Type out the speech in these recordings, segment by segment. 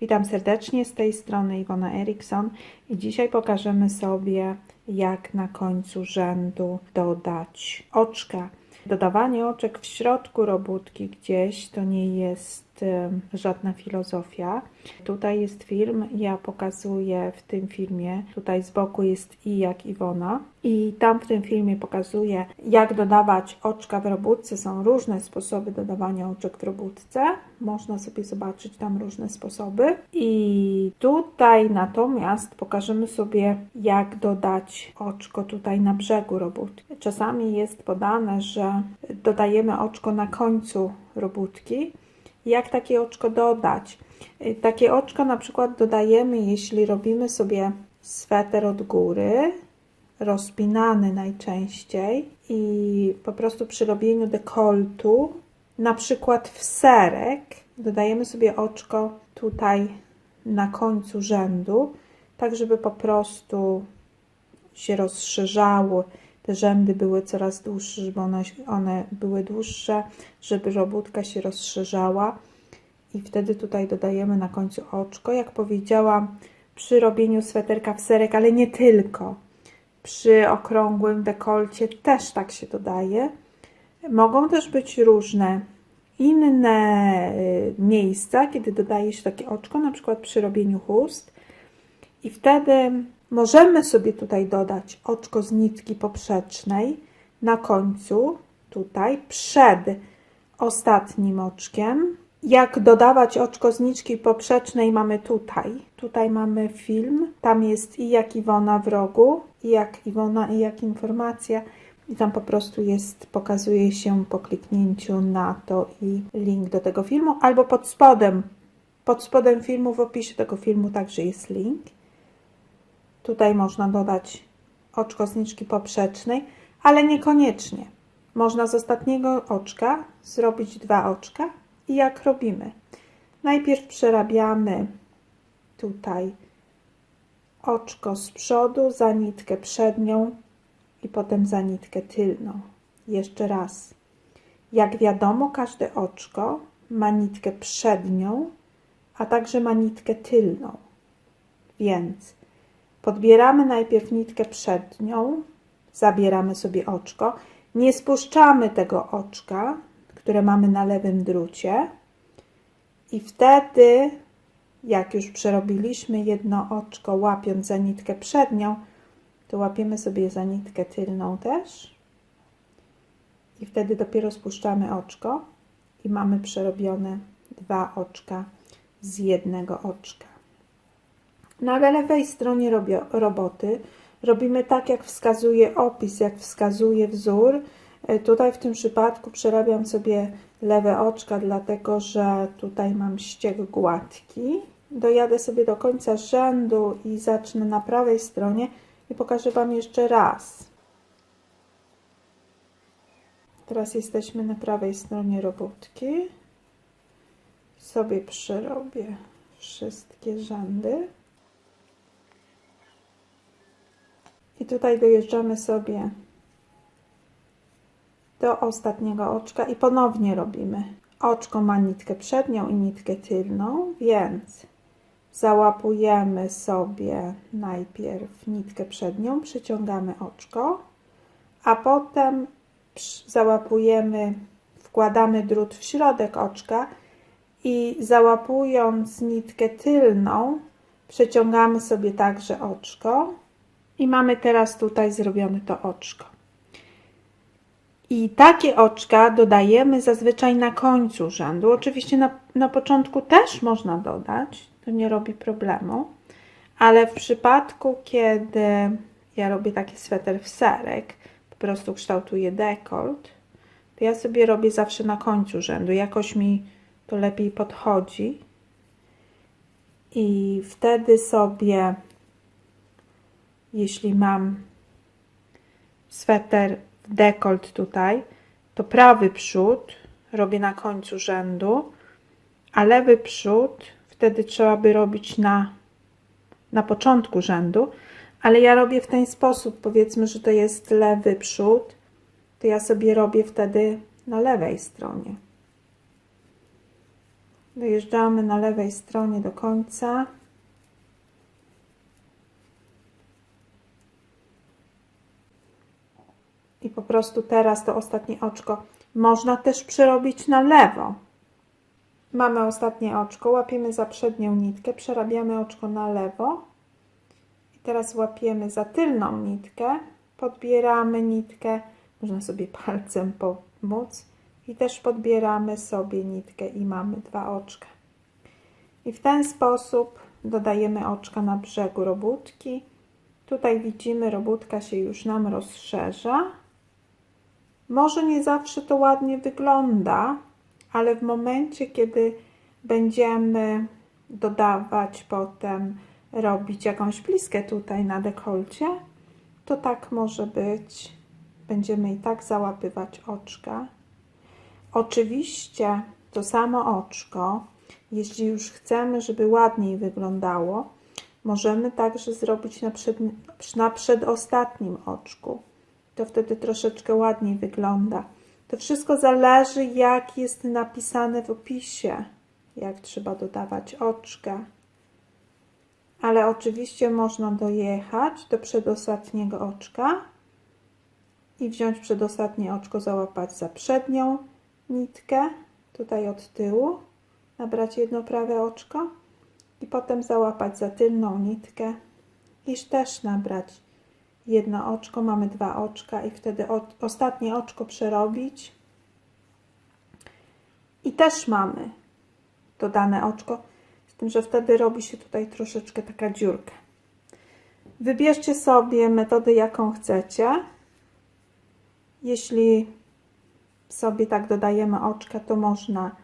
Witam serdecznie z tej strony Iwona Erikson i dzisiaj pokażemy sobie jak na końcu rzędu dodać oczka. Dodawanie oczek w środku robótki gdzieś to nie jest em, żadna filozofia. Tutaj jest film, ja pokazuję w tym filmie, tutaj z boku jest i jak Iwona i tam w tym filmie pokazuję jak dodawać oczka w robótce. Są różne sposoby dodawania oczek w robótce. Można sobie zobaczyć tam różne sposoby. I tutaj natomiast pokażemy sobie jak dodać oczko tutaj na brzegu robótki. Czasami jest podane, że dodajemy oczko na końcu robótki. Jak takie oczko dodać? Y, Takie oczko na przykład dodajemy, jeśli robimy sobie sweter od góry, rozpinany najczęściej i po prostu przy robieniu dekoltu, na przykład w serek, dodajemy sobie oczko tutaj na końcu rzędu, tak żeby po prostu się rozszerzały, te rzędy były coraz dłuższe, żeby one, one były dłuższe, żeby robótka się rozszerzała i wtedy tutaj dodajemy na końcu oczko, jak powiedziałam, przy robieniu sweterka w serek, ale nie tylko. Przy okrągłym dekolcie też tak się dodaje. Mogą też być różne inne y, miejsca, kiedy dodaje się takie oczko, na przykład przy robieniu chust. I wtedy możemy sobie tutaj dodać oczko z nitki poprzecznej na końcu, tutaj przed ostatnim oczkiem. Jak dodawać oczko z nitki poprzecznej mamy tutaj. Tutaj mamy film, tam jest i jak Iwona w rogu, i jak Iwona, i jak informacja. I tam po prostu jest, pokazuje się po kliknięciu na to i link do tego filmu, albo pod spodem, pod spodem filmu, w opisie tego filmu także jest link. Tutaj można dodać oczko zniczki poprzecznej, ale niekoniecznie. Można z ostatniego oczka zrobić dwa oczka i jak robimy? Najpierw przerabiamy tutaj oczko z przodu za nitkę przednią i potem za nitkę tylną. Jeszcze raz. Jak wiadomo, każde oczko ma nitkę przednią, a także ma nitkę tylną. Więc podbieramy najpierw nitkę przednią, zabieramy sobie oczko, nie spuszczamy tego oczka, które mamy na lewym drucie. I wtedy, jak już przerobiliśmy jedno oczko łapiąc za nitkę przednią, to łapiemy sobie za nitkę tylną też. I wtedy dopiero spuszczamy oczko i mamy przerobione dwa oczka z jednego oczka. Na lewej stronie robio- roboty robimy tak, jak wskazuje opis, jak wskazuje wzór. E, Tutaj w tym przypadku przerabiam sobie lewe oczka, dlatego że tutaj mam ścieg gładki. Dojadę sobie do końca rzędu i zacznę na prawej stronie i pokażę Wam jeszcze raz. Teraz jesteśmy na prawej stronie robótki. Sobie przerobię wszystkie rzędy. I tutaj dojeżdżamy sobie do ostatniego oczka i ponownie robimy. Oczko ma nitkę przednią i nitkę tylną, więc załapujemy sobie najpierw nitkę przednią, przyciągamy oczko, a potem załapujemy, wkładamy drut w środek oczka i załapując nitkę tylną, przeciągamy sobie także oczko i mamy teraz tutaj zrobione to oczko. I takie oczka dodajemy zazwyczaj na końcu rzędu. Oczywiście na, na początku też można dodać, to nie robi problemu, ale w przypadku, kiedy ja robię taki sweter w serek, po prostu kształtuję dekolt, to ja sobie robię zawsze na końcu rzędu. Jakoś mi to lepiej podchodzi. I wtedy sobie, jeśli mam sweter w dekolt tutaj, to prawy przód robię na końcu rzędu, a lewy przód wtedy trzeba by robić na, na początku rzędu, ale ja robię w ten sposób, powiedzmy, że to jest lewy przód, to ja sobie robię wtedy na lewej stronie. Dojeżdżamy na lewej stronie do końca. Po prostu teraz to ostatnie oczko można też przerobić na lewo. Mamy ostatnie oczko, łapiemy za przednią nitkę, przerabiamy oczko na lewo. I teraz łapiemy za tylną nitkę, podbieramy nitkę, można sobie palcem pomóc i też podbieramy sobie nitkę i mamy dwa oczka. I w ten sposób dodajemy oczka na brzegu robótki. Tutaj widzimy, robótka się już nam rozszerza. Może nie zawsze to ładnie wygląda, ale w momencie, kiedy będziemy dodawać potem, robić jakąś bliskę tutaj na dekolcie, to tak może być. Będziemy i tak załapywać oczka. Oczywiście to samo oczko, jeśli już chcemy, żeby ładniej wyglądało, możemy także zrobić na, przed, na przedostatnim oczku. To wtedy troszeczkę ładniej wygląda. To wszystko zależy, jak jest napisane w opisie, jak trzeba dodawać oczka. Ale oczywiście można dojechać do przedostatniego oczka i wziąć przedostatnie oczko, załapać za przednią nitkę, tutaj od tyłu, nabrać jedno prawe oczko i potem załapać za tylną nitkę i też nabrać jedno oczko, mamy dwa oczka i wtedy ostatnie oczko przerobić i też mamy dodane oczko, z tym, że wtedy robi się tutaj troszeczkę taka dziurka. Wybierzcie sobie metodę, jaką chcecie. Jeśli sobie tak dodajemy oczka, to można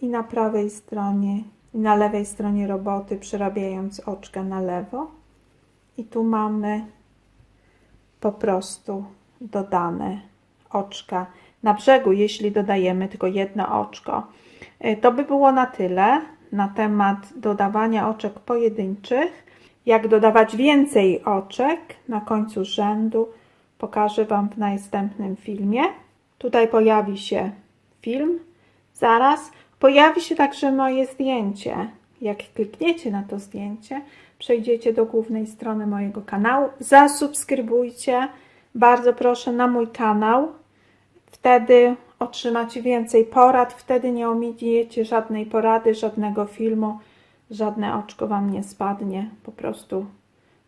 i na prawej stronie, i na lewej stronie roboty, przerabiając oczka na lewo. I tu mamy po prostu dodane oczka na brzegu, jeśli dodajemy tylko jedno oczko. Y, To by było na tyle na temat dodawania oczek pojedynczych. Jak dodawać więcej oczek na końcu rzędu, pokażę Wam w następnym filmie. Tutaj pojawi się film. Zaraz pojawi się także moje zdjęcie. Jak klikniecie na to zdjęcie, przejdziecie do głównej strony mojego kanału, zasubskrybujcie. Bardzo proszę na mój kanał. Wtedy otrzymacie więcej porad, wtedy nie ominiecie żadnej porady, żadnego filmu, żadne oczko Wam nie spadnie. Po prostu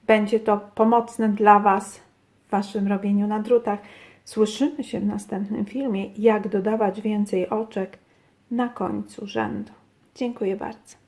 będzie to pomocne dla Was w Waszym robieniu na drutach. Słyszymy się w następnym filmie, jak dodawać więcej oczek na końcu rzędu. Dziękuję bardzo.